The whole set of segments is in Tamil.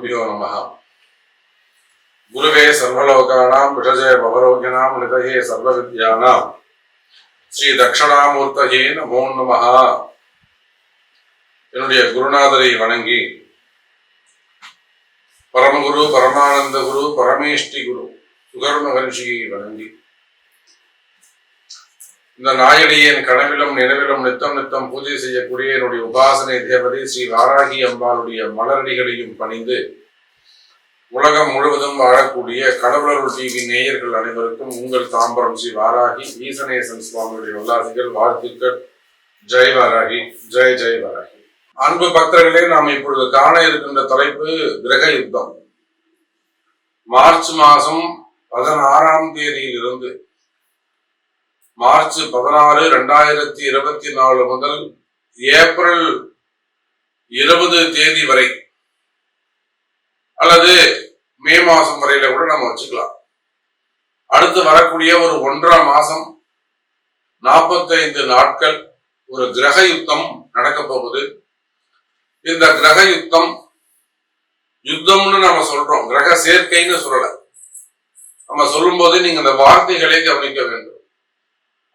குருபியோ நம குருவே சர்வலோகானாம் விஷஜய பவரோகிணாம் நிதயே சர்வ வித்யானாம் ஸ்ரீ தக்ஷணாமூர்த்தகே நமோ நம என்னுடைய குருநாதரை வணங்கி பரமகுரு பரமானந்த குரு பரமேஷ்டி குரு சுகர்ம மகர்ஷியை வணங்கி இந்த நாயடியின் கனவிலும் நினைவிலும் நித்தம் நித்தம் பூஜை செய்யக்கூடிய என்னுடைய உபாசனை தேவதை ஸ்ரீ வாராகி அம்பாளுடைய மலரடிகளையும் பணிந்து உலகம் முழுவதும் வாழக்கூடிய கடவுளருள் டிவி நேயர்கள் அனைவருக்கும் உங்கள் தாம்பரம் ஸ்ரீ வாராகி ஈசனேசன் சுவாமியுடைய உல்லாசிகள் வாழ்த்துக்கள். ஜெய் வாராகி ஜெய் ஜெய் வாராகி. அன்பு பக்தர்களே நாம் இப்பொழுது காண இருக்கின்ற தலைப்பு கிரக யுத்தம். மார்ச் மாதம் பதினாறாம் தேதியிலிருந்து மார்ச் பதினாறு ரெண்டாயிரத்தி இருபத்தி நாலு முதல் ஏப்ரல் இருபது தேதி வரை. அல்லது மே மாசம் வரையில கூட நம்ம வச்சுக்கலாம். அடுத்து வரக்கூடிய ஒரு ஒன்றாம் மாசம் நாற்பத்தைந்து நாட்கள் ஒரு கிரக யுத்தம் நடக்க போகுது. இந்த கிரக யுத்தம் யுத்தம்னு நம்ம சொல்றோம். கிரக சேர்க்கைன்னு சொல்லல. நம்ம சொல்லும் போது நீங்க இந்த வார்த்தைகளை கவனிக்க வேண்டும்.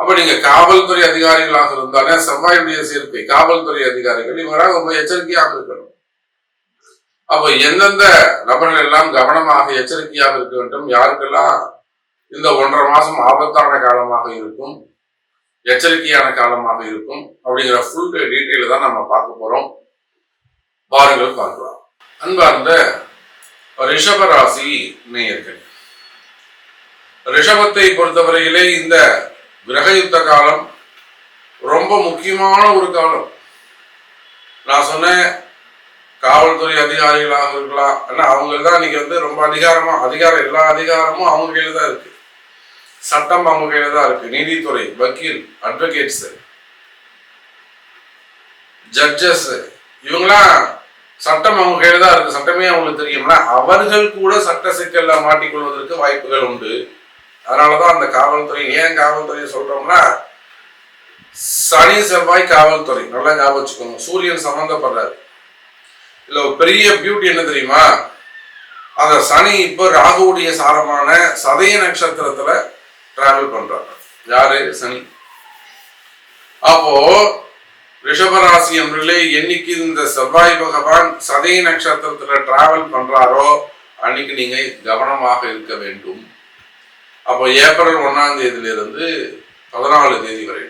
அப்ப நீங்க காவல்துறை அதிகாரிகளாக இருந்தாலே செவ்வாயுடைய சேர்க்கை காவல்துறை அதிகாரிகள் இவங்களாக ரொம்ப எச்சரிக்கையாக இருக்கணும். அப்ப எந்தெந்த நபர்கள் எல்லாம் கவனமாக எச்சரிக்கையாக இருக்க வேண்டும்? யாருக்கெல்லாம் இந்த ஒன்றரை மாசம் ஆபத்தான காலமாக இருக்கும் எச்சரிக்கையான காலமாக இருக்கும் அப்படிங்கிற ஃபுல் டீட்டெயில் தான் நம்ம பார்க்க போறோம். பாருங்கள் பார்க்கலாம். அன்பார்ந்த ரிஷபராசி நேயர்கள் ரிஷபத்தை பொறுத்தவரையிலே இந்த கிரகயுத்த காலம் ரொம்ப முக்கியமான ஒரு காலம். நான் சொன்னேன் காவல்துறை அதிகாரிகளாக இருக்கலாம். ஏன்னா அவங்க தான் இன்னைக்கு வந்து ரொம்ப அதிகாரமா அதிகாரம் எல்லா அதிகாரமும் அவங்க கையில தான் இருக்கு. சட்டம் அவங்க கையில தான் இருக்கு. நீதித்துறை வக்கீல் அட்வொகேட்ஸ் ஜட்ஜஸ் இவங்களாம் சட்டம் அவங்க கையில தான் இருக்கு. சட்டமே அவங்களுக்கு தெரியும்னா அவர்கள் கூட சட்ட சிக்கல்ல மாட்டிக்கொள்வதற்கு வாய்ப்புகள் உண்டு. அதனாலதான் அந்த காவல்துறை ஏன் காவல்துறை சொல்றோம்னா சனி செவ்வாய் காவல்துறை நல்லா ஞாபகம் வச்சுக்கோங்க. சூரியன் சம்பந்தப்படுறாரு. இதுல ஒரு பெரிய பியூட்டி என்ன தெரியுமா? அந்த சனி இப்போ ராகுவுடைய சாரமான சதய நட்சத்திரத்துல டிராவல் பண்றாங்க யாரு? சனி. அப்போ ரிஷபராசி என்பர்களே என்னைக்கு இந்த செவ்வாய் பகவான் சதய நட்சத்திரத்துல டிராவல் பண்றாரோ அன்னைக்கு நீங்க கவனமாக இருக்க வேண்டும். அப்போ ஏப்ரல் ஒன்றாம் தேதியிலிருந்து பதினாலு தேதி வரை.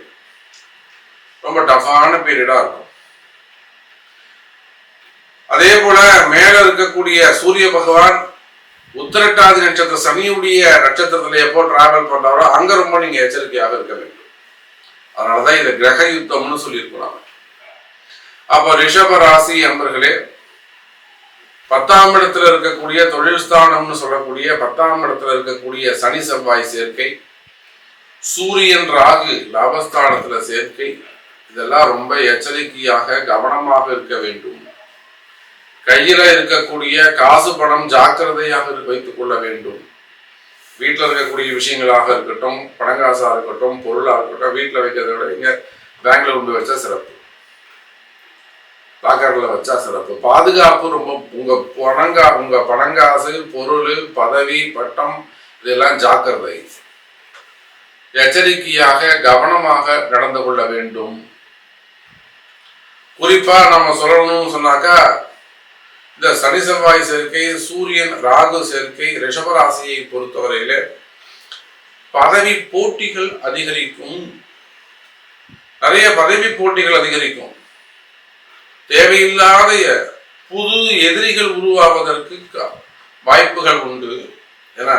ரொம்ப டஃபான பீரியடாக இருக்கும். அதே போல மேல இருக்கக்கூடிய சூரிய பகவான் உத்திரட்டாதி நட்சத்திர சனியுடைய நட்சத்திரத்துல எப்போ டிராவல் பண்றாரோ அங்க ரொம்ப நீங்க எச்சரிக்கையாக இருக்க வேண்டும். அதனாலதான் இதை கிரக யுத்தம்னு சொல்லியிருக்கிறாங்க. அப்போ ரிஷப ராசி அன்பர்களே பத்தாம் இடத்துல இருக்கக்கூடிய தொழில் ஸ்தானம்னு சொல்லக்கூடிய பத்தாம் இடத்துல இருக்கக்கூடிய சனி செவ்வாய் சேர்க்கை சூரியன் ராகு லாபஸ்தானத்துல சேர்க்கை இதெல்லாம் ரொம்ப எச்சரிக்கையாக கவனமாக இருக்க வேண்டும். கையில இருக்கக்கூடிய காசு பணம் ஜாக்கிரதையாக வைத்துக் கொள்ள வேண்டும். வீட்டில் இருக்கக்கூடிய விஷயங்களாக இருக்கட்டும் பணங்காசா இருக்கட்டும் பொருளாக இருக்கட்டும் வீட்டில் வைக்கிறத விட இங்க பேங்க்ல கொண்டு வச்சா சிறப்பு. லாக்கர்ல வச்சா சிறப்பு. பாதுகாப்பு ரொம்ப உங்க பணங்கா உங்க பணங்காசு பொருள் பதவி பட்டம் இதெல்லாம் ஜாக்கிரதை. எச்சரிக்கையாக கவனமாக நடந்து கொள்ள வேண்டும். குறிப்பா நம்ம சொல்லணும்னு சொன்னாக்கா இந்த சனி செவ்வாய் சேர்க்கை சூரியன் ராகு சேர்க்கை ரிஷபராசியை பொறுத்தவரையில பதவி போட்டிகள் அதிகரிக்கும். நிறைய பதவி போட்டிகள் அதிகரிக்கும். தேவையில்லாத புது எதிரிகள் உருவாவதற்கு வாய்ப்புகள் உண்டு. ஏன்னா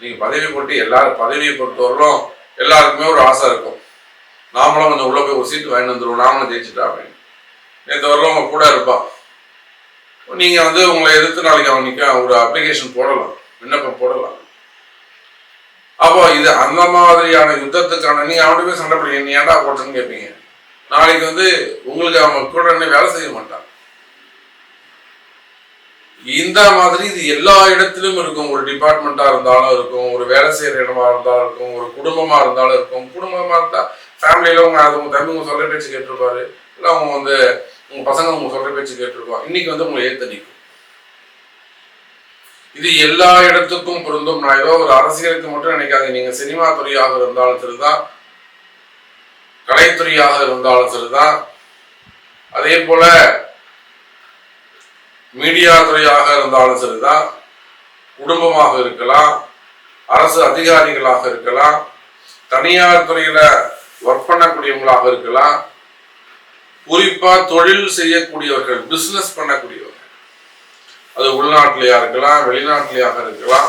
நீங்க பதவி போட்டு எல்லாரும் பதவியை பொறுத்தவரையிலும் எல்லாருக்குமே ஒரு ஆசை இருக்கும். நாமளும் கொஞ்சம் உள்ள போய் ஒரு சீட்டு வாங்கிட்டு வந்துருவோம். நாமளும் ஜெயிச்சுட்டா அப்படின்னு. நேற்று வரலாம் அவங்க கூட இருப்பான் நீங்க வந்து உங்களை எதிர்த்து நாளைக்கு அவன் நிற்க ஒரு அப்ளிகேஷன் போடலாம். விண்ணப்பம் போடலாம். அப்போ இது அந்த மாதிரியான யுத்தத்துக்கான நீங்க அவன்கிட்ட போய் சண்டை பிடிக்க நீ ஏன்டா போட்டேன்னு கேட்பீங்க நாளைக்கு வந்து உங்களுக்கு அவன் கூட என்ன வேலை செய்ய மாட்டான் இந்த மாதிரி இது எல்லா இடத்திலும் இருக்கும். ஒரு டிபார்ட்மெண்ட்டா இருந்தாலும் இருக்கும் ஒரு வேலை செய்யற இடமா இருந்தாலும் இருக்கும் ஒரு குடும்பமா இருந்தாலும் இருக்கும். குடும்பமா இருந்தா ஃபேமிலியில உங்க அது உங்க தம்பி உங்க சொல்ற பேச்சு கேட்டிருப்பாரு. இல்ல அவங்க வந்து உங்க பசங்க உங்க சொல்ற பேச்சு கேட்டிருப்பாங்க. இன்னைக்கு வந்து உங்களை ஏத்த நிற்கும் இது எல்லா இடத்துக்கும் பொருந்தும். நான் ஏதோ ஒரு அரசியலுக்கு மட்டும் நினைக்காது நீங்க சினிமா துறையாக இருந்தாலும் சரிதான். கலைத்துறையாக இருந்தாலும் சரிதான். அதே போல மீடியா துறையாக இருந்தாலும் சரிதான். குடும்பமாக இருக்கலாம் அரசு அதிகாரிகளாக இருக்கலாம் தனியார் துறையில ஒர்க் பண்ணக்கூடியவங்களாக இருக்கலாம். குறிப்பா தொழில் செய்யக்கூடியவர்கள் பிசினஸ் பண்ணக்கூடியவர்கள். அது உள்நாட்டிலேயா இருக்கலாம் வெளிநாட்டிலேயாக இருக்கலாம்.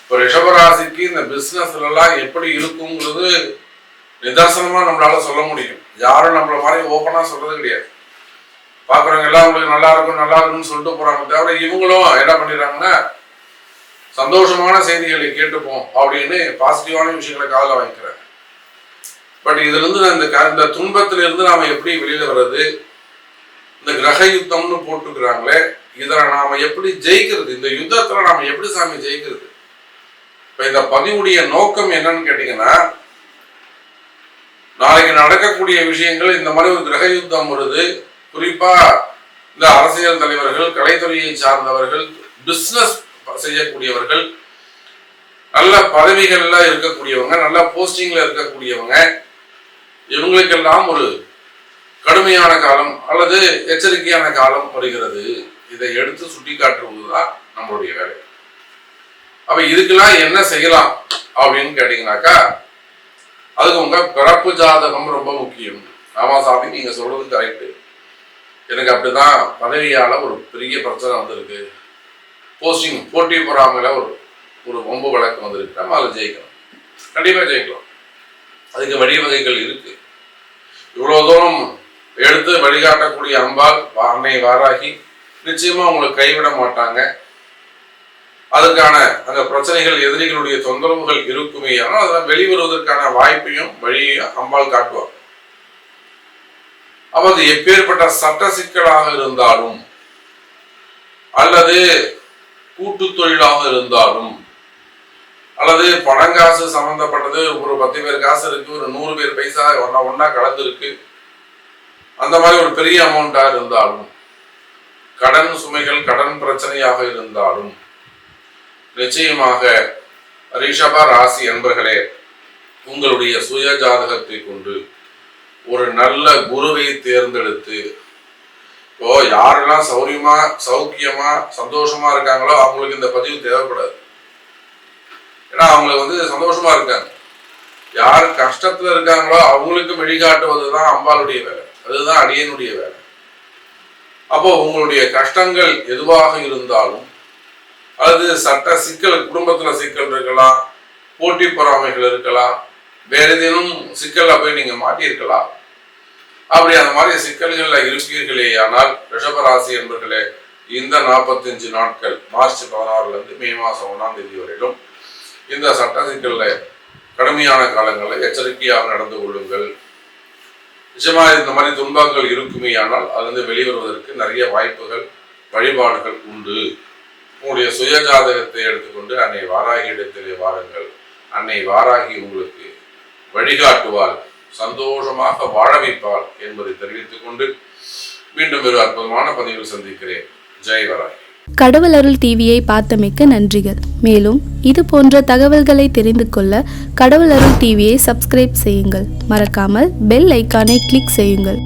இப்போ ரிஷபராசிக்கு இந்த பிசினஸ்ல எல்லாம் எப்படி இருக்குங்கிறது நிதர்சனமா நம்மளால சொல்ல முடியும். யாரும் நம்மள மாதிரி ஓப்பனா சொல்றது கிடையாது. பாக்குறவங்க எல்லாம் உங்களுக்கு நல்லா இருக்கும் நல்லா இருக்கும்னு சொல்லிட்டு போறாங்க தவிர இவங்களும் என்ன பண்ணிடுறாங்கன்னா சந்தோஷமான செய்திகளை கேட்டுப்போம் அப்படின்னு பாசிட்டிவான விஷயங்களை காதல வாங்கிக்கிறாங்க. பட் இதுல இருந்து நான் இந்த க- இந்த துன்பத்துல இருந்து நாம எப்படி வெளியில வர்றது? இந்த கிரக யுத்தம்னு போட்டுக்கிறாங்களே இதில் நாம எப்படி ஜெயிக்கிறது? இந்த யுத்தத்துல நாம எப்படி சாமி ஜெயிக்கிறது? இப்ப இந்த பதிவுடைய நோக்கம் என்னன்னு கேட்டீங்கன்னா நாளைக்கு நடக்கக்கூடிய விஷயங்கள் இந்த மாதிரி ஒரு கிரக யுத்தம் வருது. குறிப்பா இந்த அரசியல் தலைவர்கள் கலைத்துறையை சார்ந்தவர்கள் பிசினஸ் செய்யக்கூடியவர்கள் நல்ல பதவிகள்ல இருக்கக்கூடியவங்க நல்ல போஸ்டிங்ல இருக்கக்கூடியவங்க இவங்களுக்கெல்லாம் ஒரு கடுமையான காலம் அல்லது எச்சரிக்கையான காலம் வருகிறது. இதை எடுத்து சுட்டி காட்டுவதுதான் நம்மளுடைய வேலை. அப்ப இதுக்கெல்லாம் என்ன செய்யலாம் அப்படின்னு கேட்டீங்கன்னாக்கா அதுக்கு உங்க பிறப்பு ஜாதகம் ரொம்ப முக்கியம். ஆமா சாமி நீங்க சொல்றது கரெக்டு எனக்கு அப்படிதான் பதவியால ஒரு பெரிய பிரச்சனை வந்திருக்கு. போஸ்டிங் போட்டி பொறாமையில ஒரு ஒரு ஒம்பு வழக்கு வந்திருக்கு. நம்ம அதில் ஜெயிக்கணும் கண்டிப்பா ஜெயிக்கலாம். அதுக்கு வழிவகைகள் இருக்கு. இவ்வளவு தூரம் எடுத்து வழிகாட்டக்கூடிய அம்பாள் வா- அன்னை வாராகி நிச்சயமா உங்களுக்கு கைவிட மாட்டாங்க. அதற்கான அந்த பிரச்சனைகள் எதிரிகளுடைய தொந்தரவுகள் இருக்குமே ஆனால் அதெல்லாம் வெளிவருவதற்கான வாய்ப்பையும் வழியையும் அம்பாள் காட்டுவார் அப்ப அது எப்பேற்பட்ட சட்ட சிக்கலாக இருந்தாலும் அல்லது கூட்டு தொழிலாக இருந்தாலும் அல்லது பணங்காசு சம்பந்தப்பட்டது ஒரு பத்து பேர் காசு இருக்கு ஒரு நூறு பேர் பைசா ஒன்னா ஒன்னா கலந்து இருக்கு அந்த மாதிரி ஒரு பெரிய அமௌண்டா இருந்தாலும் கடன் சுமைகள் கடன் பிரச்சனையாக இருந்தாலும் நிச்சயமாக ரிஷப ராசி அன்பர்களே உங்களுடைய சுய ஜாதகத்தை கொண்டு ஒரு நல்ல குருவை தேர்ந்தெடுத்து இப்போ யாரெல்லாம் சௌரியமா சௌக்கியமா சந்தோஷமா இருக்காங்களோ அவங்களுக்கு இந்த பதிவு தேவைப்படாது. ஏன்னா அவங்களுக்கு வந்து சந்தோஷமா இருக்காங்க. யார் கஷ்டத்துல இருக்காங்களோ அவங்களுக்கு வழிகாட்டுவதுதான் அம்பாளுடைய வேலை. அதுதான் அடியனுடைய வேலை. அப்போ உங்களுடைய கஷ்டங்கள் எதுவாக இருந்தாலும் அது சட்ட சிக்கல் குடும்பத்துல சிக்கல் இருக்கலாம் போட்டி பொறாமைகள் இருக்கலாம் வேற ஏதேனும் சிக்கல்ல போய் நீங்க மாட்டியிருக்கலாம். அப்படி அந்த மாதிரி சிக்கல்கள்ல இருப்பீர்களே ஆனால் ரிஷபராசி என்பர்களே இந்த நாற்பத்தஞ்சு நாட்கள் மார்ச் பதினாறுல இருந்து மே மாசம் ஒன்றாம் தேதி வரையிலும் இந்த சட்ட சிக்கல்ல கடுமையான காலங்களில் எச்சரிக்கையாக நடந்து கொள்ளுங்கள். நிச்சயமா இந்த மாதிரி துன்பங்கள் இருக்குமே ஆனால் அதுலேருந்து வெளிவருவதற்கு நிறைய வாய்ப்புகள் வழிபாடுகள் உண்டு. உங்களுடைய சுய ஜாதகத்தை எடுத்துக்கொண்டு அன்னை வாராகி இடத்திலே வாருங்கள். அன்னை வாராகி உங்களுக்கு வழிகாட்டுவாள் சந்தோஷமாக வாழ வைப்பாள் என்பதை தெரிவித்துக் கொண்டு மீண்டும் ஒரு அற்புதமான பதிவில் சந்திக்கிறேன். ஜெய் வராகி. கடவுள் அருள் டிவியை பார்த்தமைக்க நன்றிகள். மேலும் இது போன்ற தகவல்களை தெரிந்து கொள்ள கடவுள் அருள் டிவியை சப்ஸ்கிரைப் செய்யுங்கள். மறக்காமல் பெல் ஐக்கானை கிளிக் செய்யுங்கள்.